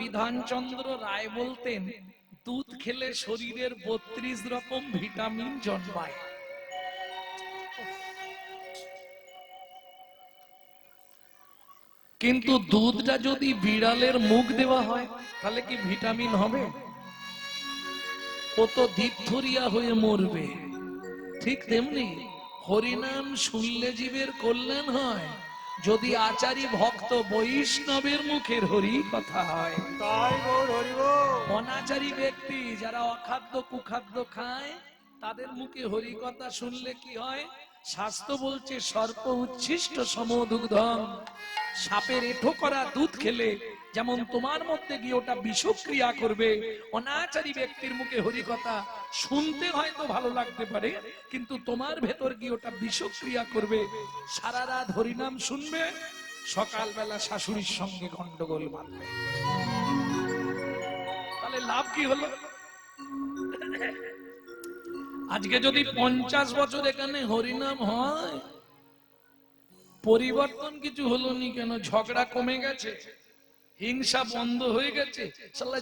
বিধানচন্দ্র রায় বলতেন, দুধ খেলে শরীরের বত্রিশ রকম ভিটামিন জন্মায়। কিন্তু দুধটা যদি বিড়ালের মুখ দেওয়া হয়, তাহলে কি ভিটামিন হবে? ও তো দীপথরিয়া হয়ে মরবে। ঠিক তেমনি হরিনাম শুনলে জীবের কল্যাণ হয়। যদি আচারী ভক্ত বৈষ্ণবের মুখের হরি কথা হয়। তাই হরি অনাচারী ব্যক্তি যারা অখাদ্য কুখাদ্য খায় তাদের মুখে হরি কথা শুনলে কি হয়? শাস্ত্র বলছে সর্প উচ্ছিষ্ট সমদুগ্ধম। সাপের এঠো করা দুধ খেলে যেমন তোমার মধ্যে গিয়ে ওটা বিষক্রিয়া করবে, অনাচারী ব্যক্তির মুখে হরি কথা শুনতে হয়তো ভালো লাগতে পারে, কিন্তু তোমার ভেতর গিয়ে ওটা বিষক্রিয়া করবে। সারা রাত হরিনাম শুনবে, সকালবেলা শাশুড়ির সঙ্গে গন্ডগোল বাঁধবে তাহলে লাভ কি হলো? আজকে যদি পঞ্চাশ বছর এখানে হরিনাম হয়, পরিবর্তন কিছু হলো নি কেন? ঝগড়া কমে গেছে, হিংসা বন্ধ হয়ে গেছে।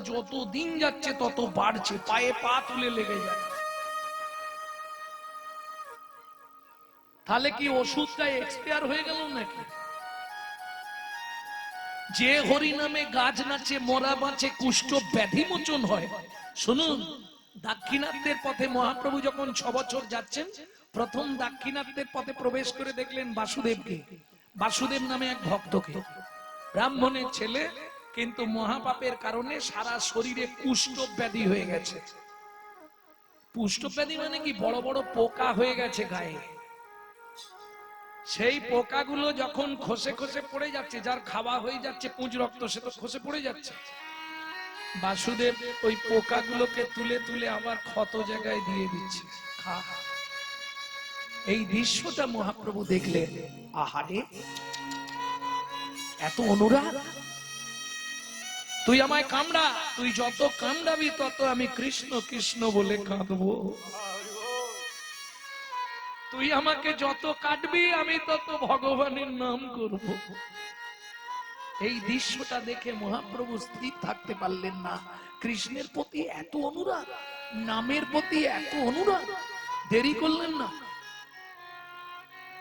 যত দিন যাচ্ছে তত বাড়ছে, পায়ে পা তুলে লেগে যাচ্ছে। তাহলে কি ওষুধটা এক্সপায়ার হয়ে গেল নাকি? যে হরিনামে গাছ নাচে, মরা বাঁচে, কুষ্ঠ ব্যাধি মোচন হয়। শুনুন দাক্ষিণাত্যের পথে মহাপ্রভু যখন ছ বছর যাচ্ছেন, প্রথম দাক্ষিণাত্যের পথে প্রবেশ করে দেখলেন বাসুদেবকে। বাসুদেব নামে এক ভক্তকে। ব্রাহ্মণের ছেলে, কিন্তু মহাপাপের কারণে সারা শরীরে কুষ্ঠ ব্যাধি হয়ে গেছে। পুষ্ট ব্যাধি মানে কি? বড় বড় পোকা হয়ে গেছে গায়ে। সেই পোকাগুলো যখন খসে খসে পড়ে যাচ্ছে, যার খাওয়া হয়ে যাচ্ছে, পুঁজ রক্ত সে তো খসে পড়ে যাচ্ছে। বাসুদেব ওই পোকাগুলোকে তুলে তুলে আবার ক্ষত জায়গায় দিয়ে দিচ্ছে। এই দৃশ্যটা মহাপ্রভু দেখলেন। আহারে এত অনুরাগ। তুই আমায় কামড়া। তুই যত কামড়াবি তত আমি কৃষ্ণ কৃষ্ণ বলে কাঁদবো। তুই আমাকে যত কাটবি আমি তত ভগবানের নাম করব। এই দৃশ্যটা দেখে মহাপ্রভু স্থির থাকতে পারলেন না। কৃষ্ণের প্রতি এত অনুরাগ, নামের প্রতি এত অনুরাগ, দেরি করলেন না।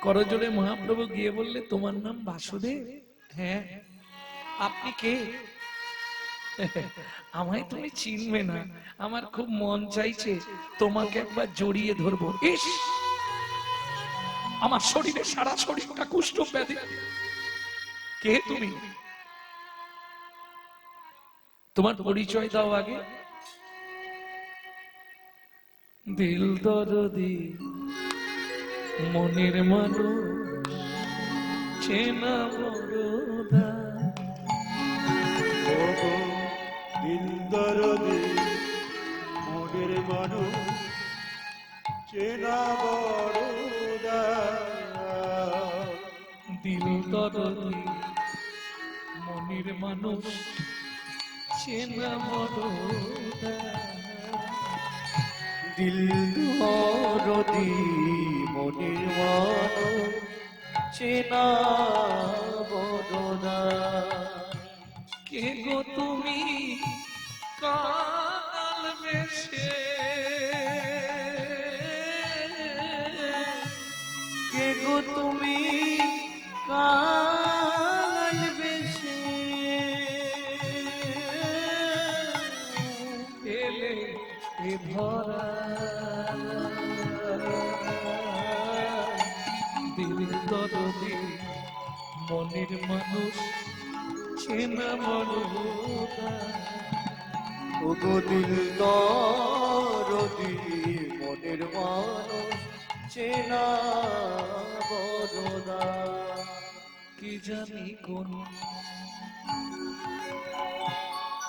করজোরে মহাপ্রভু গিয়ে বললে, তোমার নাম বাসুদেব? হ্যাঁ। আপনি কে? আমায় তুমি চিনবে না। আমার খুব মন চাইছে তোমাকে একবার জড়িয়ে ধরবো। আমার শরীরে সারা শরীরটা কুষ্ঠ ব্যাধি কে তুমি? তোমার পরিচয় দাও আগে। দিল দরদি মনের মানুষ চেনা বড়দা দিল দরদি মনের মানুষ চেনা বড়দা দিল দরদি মনের মানুষ বড়দা দিল দরদি মনের চেনা কে গো তুমি? কাল বেশে ভরা দরদি মনের মানুষ চেনা মরদা ওগো দিল দরদি মনের মানুষ চেনা বড়দা কি জানি কোন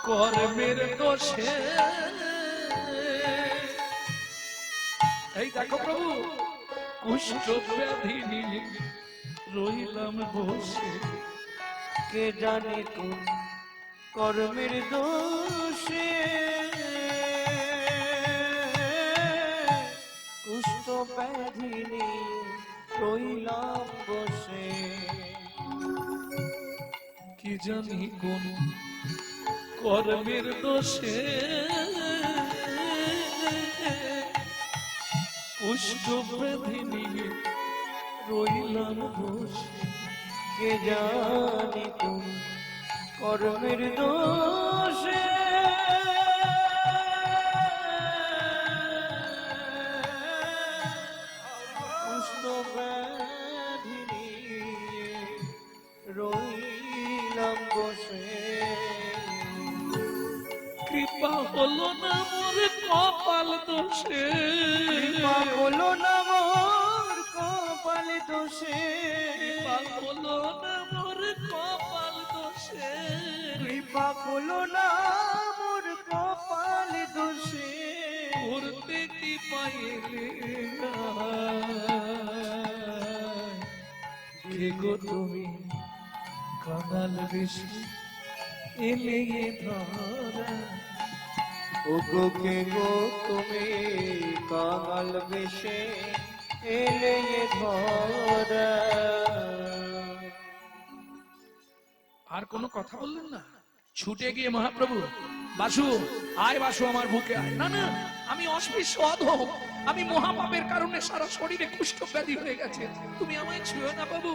কর্মের দোষে এই দেখো প্রভু। কুষ্ঠ রইলাম বসে। কে জানে কোন কর্মের দোষে। কুষ্ঠ ব্যাধি নিয়ে রইলাম বসে। কি জানি কোন কর্মের দোষে। কুষ্ঠ নিয়ে রইলাম বসে কে জানে কোন কর্মের দোষে? কৃপা হলো না কপাল দোষে। হলো না মোর কপালে দোষে। হলো না মোর কপাল দোষে। কৃপা হলো না মোর কপালে দোষে। করতে কি পাইলে কে গো তুমি কাঙাল বেশি এলে ধরা। ওগো গো তুমি বেশে এলে ধরা আর কোনো কথা বললেন না? ছুটে গিয়ে মহাপ্রভু, বাসু, আয় বাসু আমার বুকে আয়। না না, আমি অস্পৃশ্য, অধম। আমি মহাপাপের কারণে সারা শরীরে কুষ্ঠ ব্যাধি হয়ে গেছে। তুমি আমায় ছুঁয়ো না, বাবু।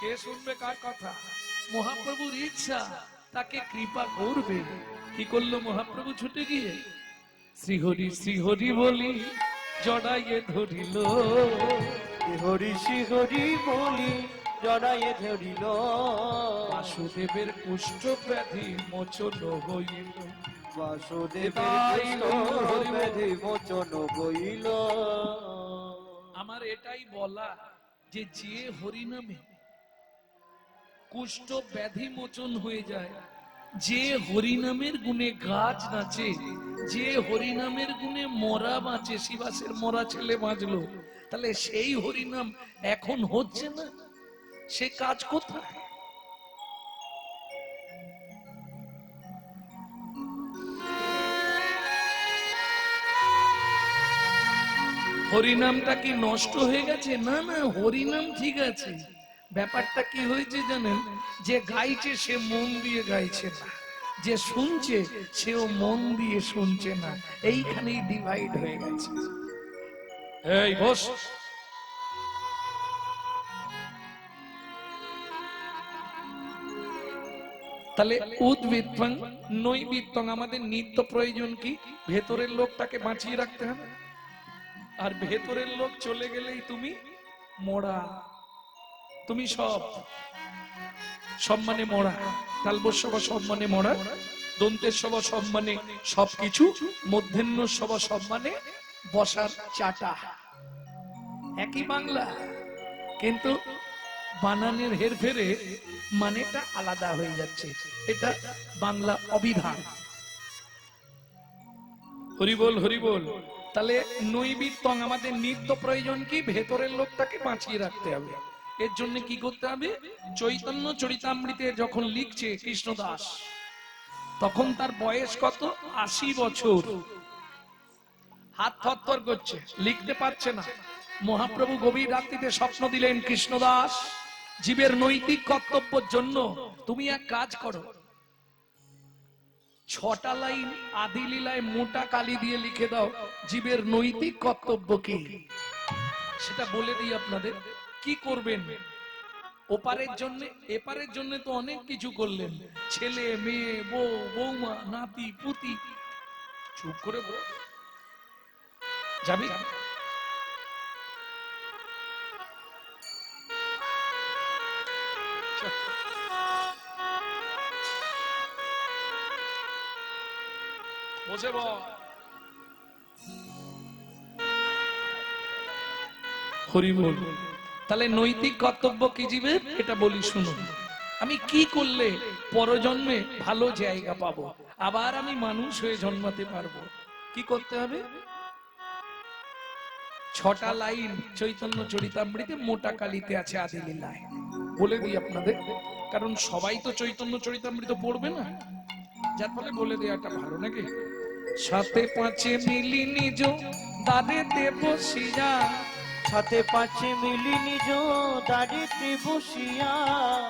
কে শুনবে কার কথা? মহাপ্রভুর ইচ্ছা। তাকে কৃপা করবে। কি করল মহাপ্রভু ছুটে গিয়ে? শ্রীহরি শ্রীহরি বলি জড়াইয়ে ধরিল। হরি শ্রী হরি বলি জড়াইয়ে ধরিল। বাসুদেবের কুষ্ঠ ব্যাধি মোচন হইল। বাসুদেবের কৃষ্ণ ব্যাধি মোচন বইল আমার এটাই বলা যে যে হরিনামে কুষ্ঠ ব্যাধি মোচন হয়ে যায়। যে হরিনামের গুণে গাছ নাচে, যে হরিনামের গুণে মরা বাঁচে, শিবাসের মরা ছেলে বাঁচলো, তাহলে সেই হরিনাম এখন হচ্ছে না? সে কাজ কোথায়? হরিনামটা কি নষ্ট হয়ে গেছে? না না, হরিনাম ঠিক আছে। ব্যাপারটা কি হয়েছে জানেন? যে গাইছে সে মন দিয়ে গাইছে না। যে শুনছে সেও মন দিয়ে শুনছে না। এইখানেই ডিভাইড হয়ে গেছে। এই বস। তাহলে উদ্বৃত্তং নৈবৃত্তং আমাদের নিত্য প্রয়োজন কি? ভেতরের লোকটাকে বাঁচিয়ে রাখতে হবে? আর ভেতরের লোক চলে গেলেই তুমি মরা। তুমি সব সম্মানে মরা তালবস্য বা সম্মানে মরা, দন্তের সভা সম্মানে সবকিছু, মধ্যাহ্ন সভা সম্মানে বসার চাটা। একই বাংলা, কিন্তু বানানের হেরফেরে মানেটা আলাদা হয়ে যাচ্ছে। এটা বাংলা অবিধান হরিবল হরিবল, তাহলে নৈবিত্তং, আমাদের নিত্য প্রয়োজন কি? ভেতরের লোকটাকে বাঁচিয়ে রাখতে হবে। এর জন্য কি করতে হবে? চৈতন্য চরিতামৃতে যখন লিখছে কৃষ্ণদাস, তখন তার বয়স কত? আশি বছর। হাত থরথর করছে, লিখতে পারছে না। মহাপ্রভু গভীর রাত্রিতে স্বপ্ন দিলেন, কৃষ্ণদাস, জীবের নৈতিক কর্তব্যের জন্য তুমি এক কাজ করো। ছটা লাইন আদি লীলায় মোটা কালি দিয়ে লিখে দাও, জীবের নৈতিক কর্তব্য কি? সেটা বলে দিই আপনাদের। কি করবেন? ওপারের জন্য, এপারের জন্য তো অনেক কিছু করলেন। ছেলে, মেয়ে, বউ, বৌমা, নাতি, পুতি। চুপ করে যাবি। বসে হরি তাহলে নৈতিক কর্তব্য কি জীবের? এটা বলি শুনুন। আমি কি করলে পরজন্মে ভালো জায়গা পাবো? আবার আমি মানুষ হয়ে জন্মাতে পারব? কি করতে হবে? ছটা লাইন চৈতন্য চরিতামৃতে মোটা কালিতে আছে আদি লীলায় বলে দিই আপনাদের, কারণ সবাই তো চৈতন্য চরিতামৃত পড়বে না। যার ফলে বলে দেওয়াটা ভালো নাকি? সাথে পাঁচে মিলি নিজ দাদে দেব সিজা ছাতে পাঁচে মিলি নিজ দাড়িতে বসিয়া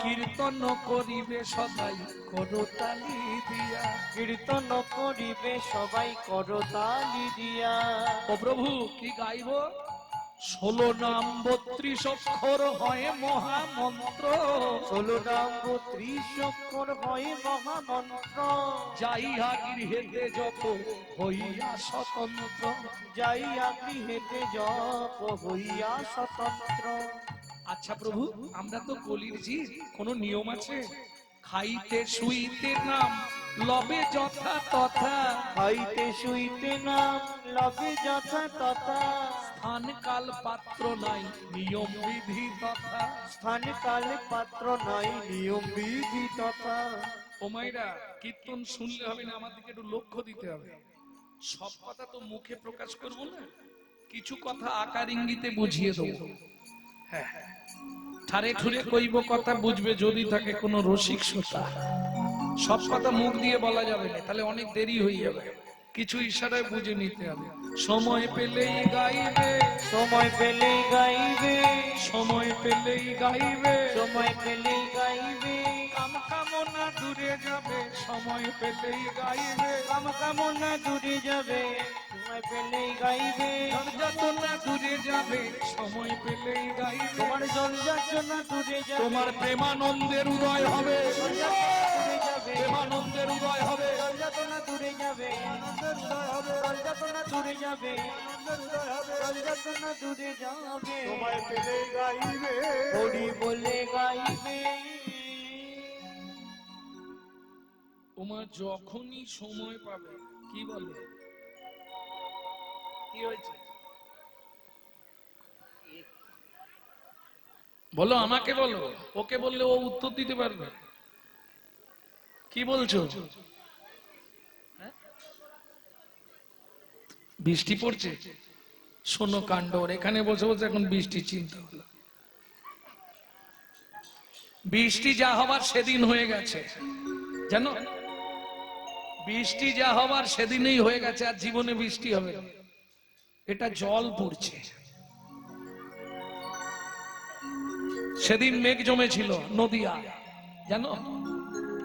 কীর্তন করিবে সবাই করতালি দিয়া। কীর্তন করিবে সবাই করতালি দিয়া। ও প্রভু কি গাইব? ষোলো নাম বত্রিশ অক্ষর হয় মহামন্ত্র। ষোলো নাম ত্রিশ অক্ষর হয় মহামন্ত্র। যাইয়া গৃহেতে যত হইয়া স্বতন্ত্র। যাইয়া গৃহেতে জপ হইয়া স্বতন্ত্র। আচ্ছা প্রভু আমরা তো কলির জীব কোনো নিয়ম আছে? খাইতে শুইতে নাম লবে যথা তথা। খাইতে শুইতে নাম লবে যথা তথা। স্থান কাল পাত্র নাই নিয়ম বিধি তথা। স্থান কালে পাত্র নাই নিয়ম বিধি তথা। ও মাইরা কীর্তন শুনলে হবে না আমাদেরকে একটু লক্ষ্য দিতে হবে। সব কথা তো মুখে প্রকাশ করব না কিছু কথা আকার ইঙ্গিতে বুঝিয়ে দেবো। হ্যাঁ। ঠারে ঠুরে কইব কথা বুঝবে যদি থাকে কোনো রসিক শ্রোতা। সব কথা মুখ দিয়ে বলা যাবে না তাহলে অনেক দেরি হয়ে যাবে। কিছু ইশারায় বুঝে নিতে হবে। সময় পেলেই গাইবে। সময় পেলেই গাইবে। সময় পেলেই গাইবে। সময় পেলেই গাইবে। কাম কামনা দূরে যাবে। সময় পেলেই গাইবে। কাম কামনা দূরে যাবে। সময় পেলেই গাইবে। যাতনা দূরে যাবে। সময় পেলেই গাইবে। তোমার জল যাচনা দূরে যাবে। তোমার প্রেমানন্দের উদয় হবে। দূরে যাবে। সময় পেলেই গাইবে। হরি বলে গাইবে। তোমার যখনই সময় পাবে কি বলে? কি হয়েছে? বলো আমাকে বলো। ওকে বললে ও উত্তর দিতে পারবে। কি বলছো? হ্যাঁ? বৃষ্টি পড়ছে? শোনো কাণ্ড, ওর এখানে বসে বসে এখন বৃষ্টি চিন্তা হলো। বৃষ্টি যা হবার সেদিন হয়ে গেছে। জানো? বৃষ্টি যা হবার সেদিনেই হয়ে গেছে, আর জীবনে বৃষ্টি হবে। এটা জল পড়ছে। সেদিন মেঘ জমেছিল নদিয়া, জানো?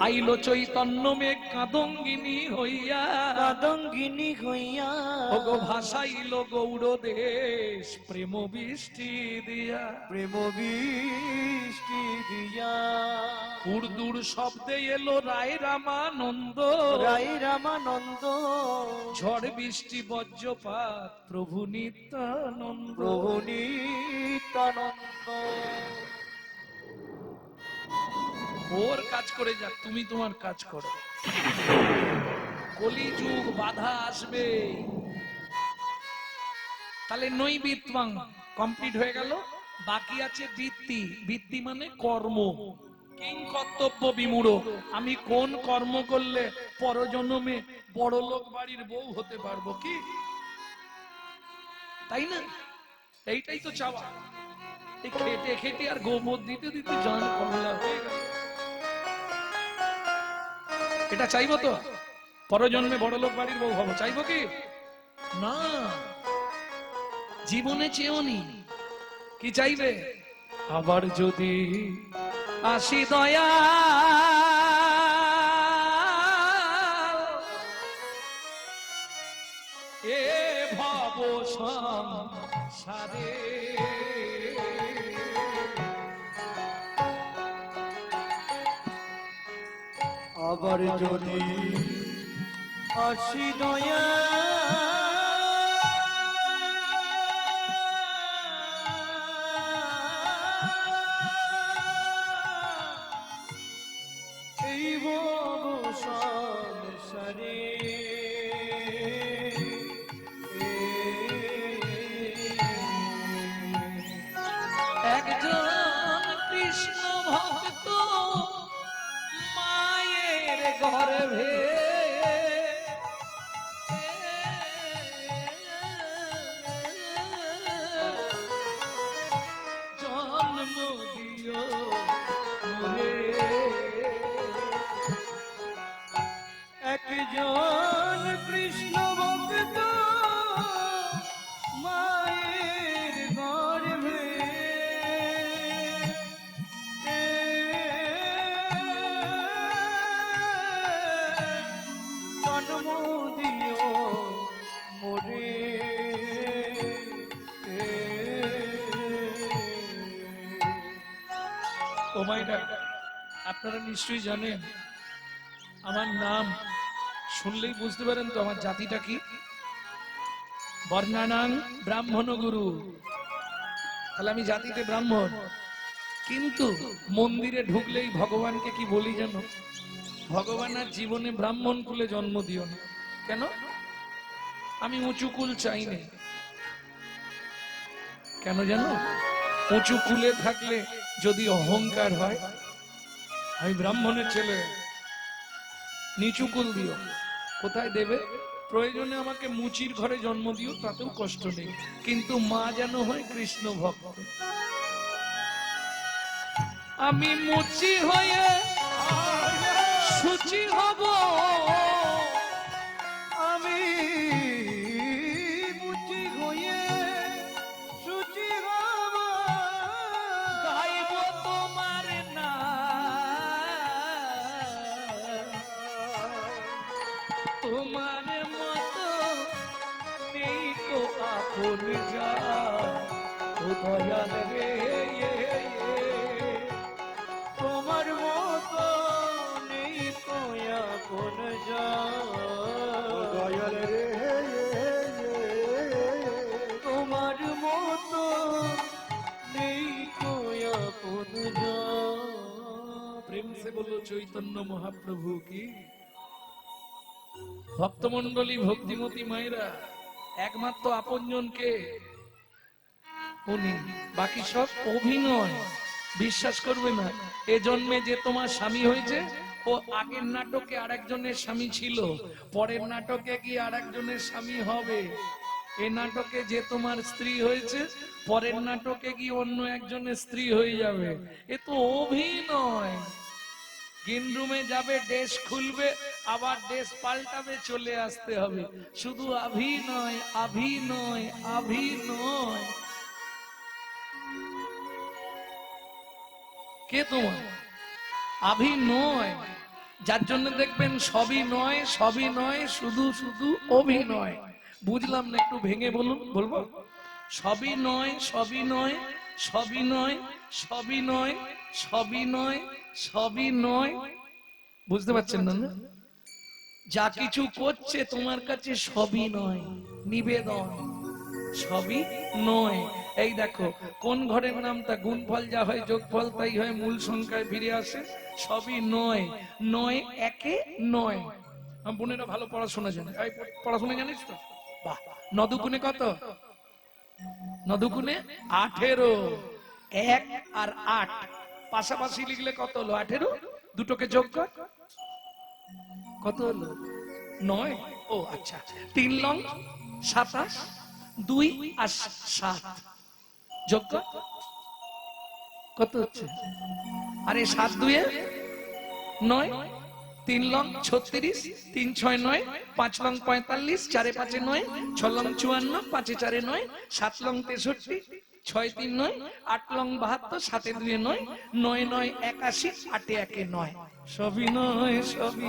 আইলো চৈতন্য মেঘ কাদঙ্গিনী হইয়া। কাদঙ্গিনী হইয়া। ওগো ভাসাইলো গৌর দেশ প্রেম বৃষ্টি দিয়া। প্রেম বৃষ্টি দিয়া। দূর শব্দে এলো রায় রামানন্দ। রাই রামানন্দ। ঝড় বৃষ্টি বজ্রপাত প্রভু নিত্যানন্দ। প্রভু নিত্যানন্দ। ওর কাজ করে যাক, তুমি তোমার কাজ করো। কলিযুগ বাধা আসবে। তাহলে নই বিত্বাং কমপ্লিট হয়ে গেল। বাকি আছে বৃত্তি বৃত্তি মানে কর্ম। কিং কর্তব্য বিমূঢ়। আমি কোন কর্ম করলে পরজন্মে বড় লোক বাড়ির বউ হতে পারব কি? তাই না? এইটাই তো চাওয়া। খেটে খেটে আর গোবর দিতে দিতে জান কমলা হয়ে গেল। এটা চাইব তো? পরজন্মে বড় লোক বাড়ির বউ হব চাইব কি? না। জীবনে চেয়েও নি। কি চাইবে? আবার যদি আসি দয়া আবার যদি আসি দয়া আপনারা নিশ্চয়ই জানেন, আমার নাম শুনলেই বুঝতে পারেন তো আমার জাতিটা কি? বর্ণানাং ব্রাহ্মণ গুরু। তাহলে আমি জাতিতে ব্রাহ্মণ। কিন্তু মন্দিরে ঢুকলেই ভগবানকে কি বলি জানো ভগবান আর জীবনে ব্রাহ্মণ কুলে জন্ম দিও না। কেন? আমি উঁচু কুল চাই না। কেন জানো উঁচু কুলে থাকলে যদি অহংকার হয় আমি ব্রাহ্মণের ছেলে। নিচু কুল দিও। কোথায় দেবে? প্রয়োজনে আমাকে মুচির ঘরে জন্ম দিও, তাতেও কষ্ট নেই। কিন্তু মা যেন হয় কৃষ্ণ ভক্ত। আমি মুচি হয়ে সুচি হব। চৈতন্য মহাপ্রভু কি? ভক্তমন্ডলী ভক্তিমতী মায়েরা, একমাত্র আপনজনকে উনি, বাকি সব অভিনয় বিশ্বাস করবে না। এ জন্মে যে তোমার স্বামী হয়েছে, ও আগের নাটকে আরেকজনের স্বামী ছিল, পরের নাটকে কি আরেকজনের স্বামী হবে। এ নাটকে যে তোমার স্ত্রী হয়েছে, পরের নাটকে কি অন্য একজনের স্ত্রী হয়ে যাবে। এ তো অভিনয়। গেম রুমে যাবে ড্রেস খুলবে, আবার ড্রেস পাল্টাবে, চলে আসতে হবে। শুধু অভিনয় অভিনয় অভিনয় কে তোমার? অভিনয় যার জন্য দেখবেন সবই নয় সবই নয়, শুধু শুধু অভিনয় বুঝলাম না, একটু ভেঙে বলুন, বলব? সবই নয় সবই নয় সবই নয় সবই নয় সবই নয় সবই নয়। বুঝতে পারছেন না? যা কিছু করছে তোমার কাছে সবই নয়, নিবেদন। সবই নয়। এই দেখো, কোন ঘরের নামটা গুণফল যা হয় যোগফল, তাই হয় মূল সংখ্যায় ফিরে আসে। সবই নয়। নয় একে নয়। বোনেরা ভালো পড়াশোনা জানে। পড়াশোনা জানিস তো? বাহ। নদুকুনে কত? নদুকুনে আঠেরো। এক আর আট পাশাপাশি লিখলে কত হলো? আঠেরো? দুটোকে যোগ কর। কত হলো? নয়? ও আচ্ছা। তিন লং সাতাশ, দুই আর সাত। যোগ কর। কত হচ্ছে? আরে, সাত দুয়ে? নয়? তিন লং ছত্রিশ, তিন ছয় নয়, পাঁচ লং পঁয়তাল্লিশ, চারে পাঁচে নয়, ছ লং চুয়ান্ন, পাঁচে চারে নয়, সাত লং তেষট্টি ছয় তিন নয় আট লং বাহাত্তর সাতে দুয়ে নয় নয় নয় একাশি আটে একে নয়। সবই নয় সবই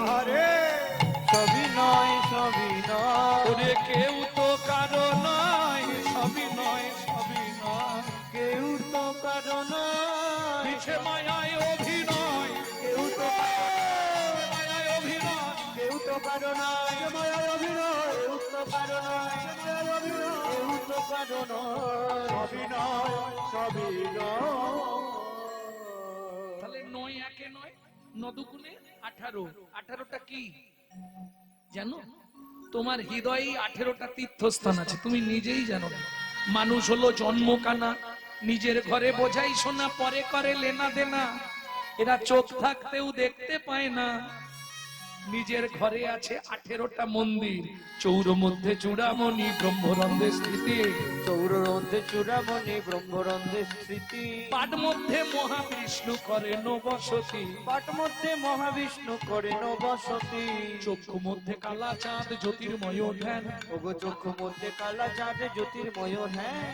সবই নয় সবই নয়। কেউ তো কারও নয়। সবই নয় সবই নয়। কেউ তো কারণ পিছে মায়ায় অভিনয়। কেউ তো মায়ায় অভিনয়। কেউ তো কারণ মায়ার কেউ তো কারণ সবই নয় সবই তাহলে নয় একে নয় নদুকুনে আঠারো। আঠারোটা কি? জানো? তোমার হৃদয়ে আঠেরোটা তীর্থস্থান আছে, তুমি নিজেই জানো। মানুষ হলো জন্মকানা, নিজের ঘরে বোঝাই শোনা, পরে করে লেনা দেনা। এরা চোখ থাকতেও দেখতে পায় না। নিজের ঘরে আছে আঠেরোটা মন্দির। চৌর মধ্যে চূড়ামণি ব্রহ্মরন্ধে স্থিতি চৌররন্ধে চূড়ামণি ব্রহ্মরন্ধে স্মৃতি। পাট মধ্যে মহাবিষ্ণু করেন বসতি পাট মধ্যে মহাবিষ্ণু করেন বসতি চক্ষু মধ্যে কালা চাঁদ জ্যোতির্ময় ধ্যান। ওগো চক্ষু মধ্যে কালা চাঁদে জ্যোতির্ময় হ্যাঁ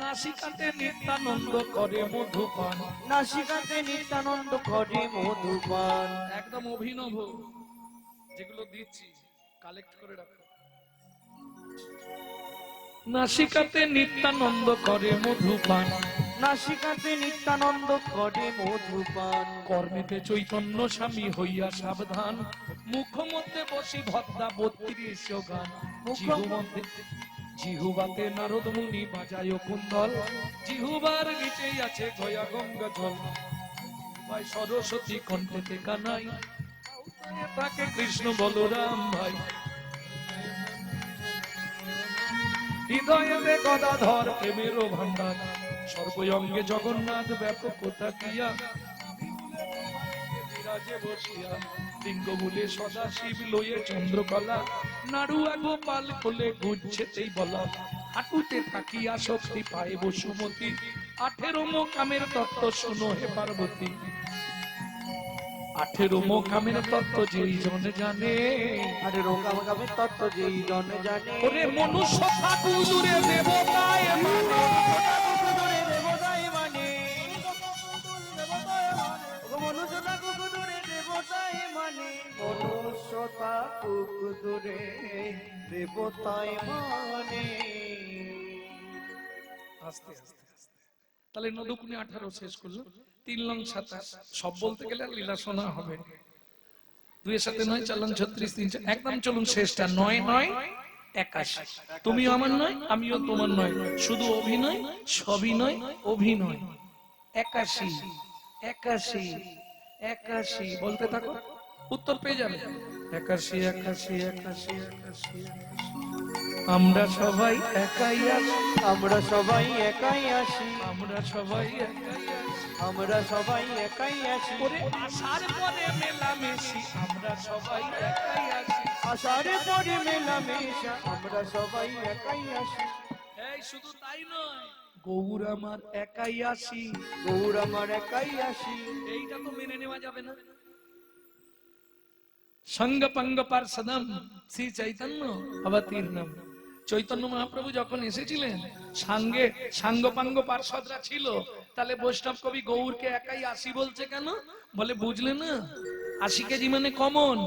নাসিকাতে নিত্যানন্দ করে মধুপান। নাসিকাতে নিত্যানন্দ করে মধুপান। একদম অভিনব। যেগুলো দিচ্ছি কালেক্ট করে রাখো। নাসিকাতে নিত্যানন্দ করে মধুপান। নাসিকাতে নিত্যানন্দ করে মধুপান। কর্মেতে চৈতন্য স্বামী হইয়া সাবধান। মুখ মধ্যে বসি ভদ্রা বত্রিশ গান। জিহু মধ্যে জিহুবাতে নারদ মুনি বাজায় কুন্দল জিহুবার নিচেই আছে গয়া গঙ্গা জল ভাই সরস্বতী কণ্ঠেতে কানাই। তাকে কৃষ্ণ বলরাম ভাই। হৃদয়েতে গদাধর প্রেমেরও ভান্ডার সর্বঙ্গে জগন্নাথ ব্যাপক নাড়ুয়া গোপাল বলা। হাঁটুতে থাকিয়া শক্তি পায় বসুমতী, আঠেরো মোকামের তত্ত্ব শুনো হে পার্বতী। আঠেরো মোকামের তত্ত্ব যেই জন। জানে আরে রোগা গাবে তত্ত্ব যেই জন। জানে ওরে মনুষ্য ঠাকুরে দেবতায় মানে। মানে। মনুষ্যতা কুকুরে দেবতাই মানে মানে। আস্তে আস্তে। তাহলে নদুকুনি আঠারো শেষ করল। তিন লং সাতাশ। সব বলতে গেলে লীলা শোনা হবে। দুইয়ের সাথে নয়, চার লং ছত্রিশ, তিন একদম চলুন শেষটা। নয় নয়, একাশি। তুমিও আমার নয়, আমিও তোমার নয়। শুধু অভিনয়, সবিনয়, অভিনয়। একাশি একাশি একাশি। বলতে থাকো, উত্তর পেয়ে যাবে। একাশি একাশি একাশি একাশি একাশি। আমরা সবাই একাই আছি। আমরা সবাই একাই আসি আমরা সবাই আমরা সবাই একাই আসি আসার পরে মেলামেশি। আমরা সবাই একাই আছি। আষাঢ়ে পরে মেলামেশা। আমরা সবাই একাই আসি এই শুধু তাই নয় গৌর আমার একাই আসি গৌর আমার একাই আসি এইটা তো মেনে নেওয়া যাবে না। সঙ্গ পঙ্গ পার্ষদম শ্রী চৈতন্য অবতীর্ণম চৈতন্য মহাপ্রভু যখন এসেছিলেন, সাঙ্গে সাঙ্গপাঙ্গ পার্ষদরা ছিল, তাহলে বৈষ্ণব কবি গৌরকে একাই আসি বলছে কেন? বলে, বুঝলে না? আশি কেজি মানে কমন।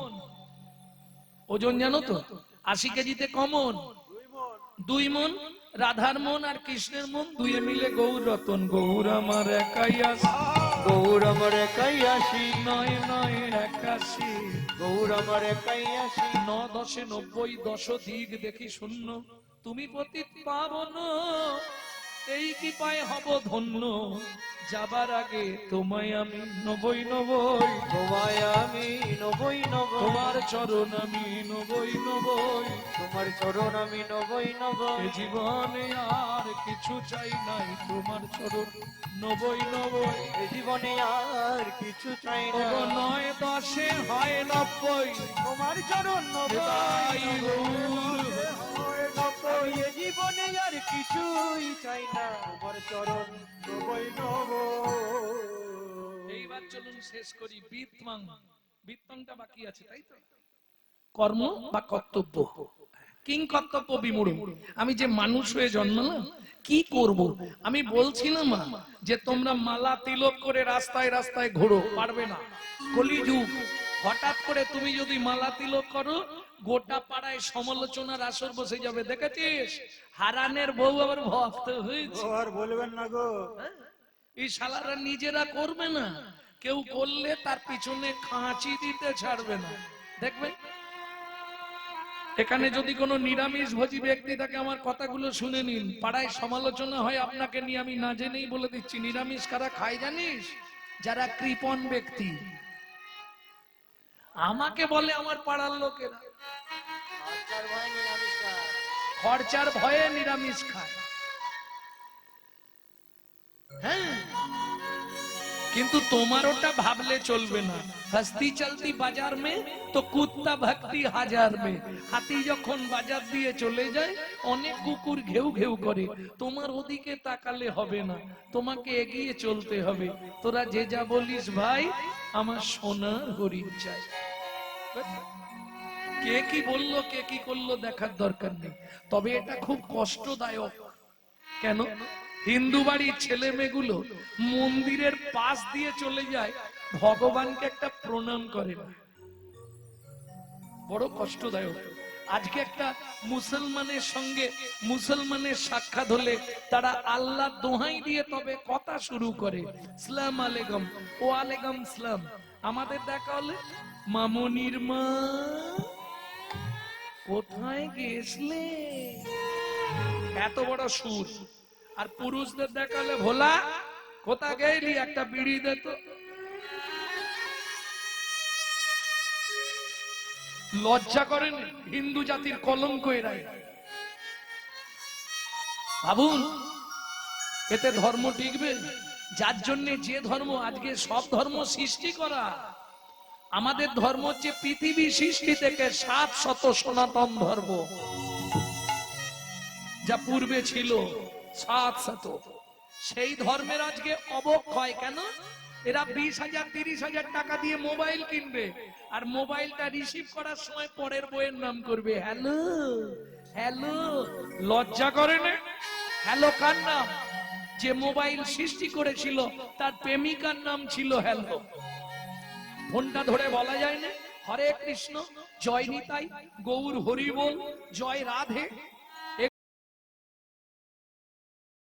ওজন জানো তো? আশি কেজিতে কমন। দুই মন, রাধার মন আর কৃষ্ণের মন, দুয়ে মিলে গৌর রতন গৌর আমার একাই আসি গৌর আমার একাই আসি নয় নয় একাশি। গৌর আমার একাই ন দশে নব্বই, দশ দিক দেখি শূন্য। তুমি পতিত পাবন, এই কি পায় হব ধন্য। যাবার আগে তোমায় আমি নবই নবই তোমায় আমি নবই নব তোমার চরণ আমি নবই নবই তোমার চরণ আমি নবই নব জীবনে আর কিছু চাই নাই তোমার চরণ নবই নবই। জীবনে আর কিছু চাই না নয় দশে হয় নব্বই। তোমার চরণ নবই জীবনে আর কিছুই চাই না তোমার চরণ নবই নব এইবার চলুন শেষ করি বিত্তমাং বিত্তংটা বাকি আছে তাই তো? কর্ম বা কর্তব্য? কিং কর্তব্য বিমূঢ়। আমি যে মানুষ হয়ে জন্মালাম কি করব? আমি বলছিলাম মা, যে তোমরা মালা তিলক করে রাস্তায় রাস্তায় ঘোরো পারবে না। কলিযুগ হঠাৎ করে তুমি যদি মালা তিলক করো গোটা পাড়ায় সমালোচনার আসর বসে যাবে দেখেছিস? হারানের বউ আবার ভক্ত হয়েছে। আর বলবেন না গো। এই শালারা নিজেরা করবে না। কেউ করলে তার পিছনে খাঁচি দিতে ছাড়বে না। দেখবে? এখানে যদি কোনো নিরামিষ ভোজী ব্যক্তি থাকে আমার কথাগুলো শুনে নিন। পাড়ায় সমালোচনা হয় আপনাকে নিয়ে আমি না জেনেই বলে দিচ্ছি। নিরামিষ কারা খায় জানিস? যারা কৃপণ ব্যক্তি। আমাকে বলে আমার পাড়ার লোকেরা। খরচার ভয়ে নিরামিষ খায়। হ্যাঁ। কিন্তু তোমার ওটা ভাবলে চলবে না। হস্তি চলতি বাজার মে তো কুত্তা ভক্তি হাজার মে। হাতি যখন বাজার দিয়ে চলে যায় অনেক কুকুর ঘেউ ঘেউ করে। তোমার ওদিকে তাকালে হবে না। তোমাকে এগিয়ে চলতে হবে। তোরা যে যা বলিস ভাই আমার সোনার হরিণ চাই। কে কি বলল, কে কি করল দেখার দরকার নেই। তবে এটা খুব কষ্টদায়ক। কেন? হিন্দু বাড়ির ছেলে মেয়েগুলো মন্দিরের পাশ দিয়ে চলে যায়, ভগবানকে একটা প্রণাম করে না। বড় কষ্টদায়ক। আজকে একটা মুসলমানের সঙ্গে মুসলমানের সাক্ষাৎ হলে তারা আল্লাহ দোহাই দিয়ে তবে কথা শুরু করে। সালাম আলাইকুম। ও আলাইকুম সালাম। আমাদের দেখা হলে মামনির মা। কোথায় গেছলে? এত বড় সুর। আর পুরুষদের দেখালে ভোলা কোথা গেলি? একটা বিড়ি দে তো। লজ্জা করেন হিন্দু জাতির কলঙ্ক এরাই। ভাবুন এতে ধর্ম টিকবে? যার জন্য যে ধর্ম আজকে সব ধর্ম সৃষ্টি করা। আমাদের ধর্ম হচ্ছে পৃথিবী সৃষ্টি থেকে সাত শত সনাতন ধর্ম। যা পূর্বে ছিল সাত শত। সেই ধর্মের আজকে অবক্ষয় কেন? এরা বিশ হাজার, তিরিশ হাজার টাকা দিয়ে মোবাইল কিনবে আর মোবাইলটা রিসিভ করার সময় পরের বইয়ের নাম করবে, হ্যালো হ্যালো, লজ্জা করে না? হ্যালো, কার নাম? যে মোবাইল সৃষ্টি করেছিল, তার প্রেমিকার নাম ছিল হ্যালো। ফোনটা ধরে বলা যায় না। হরে কৃষ্ণ জয় নিতাই গৌর হরি বল জয় রাধে।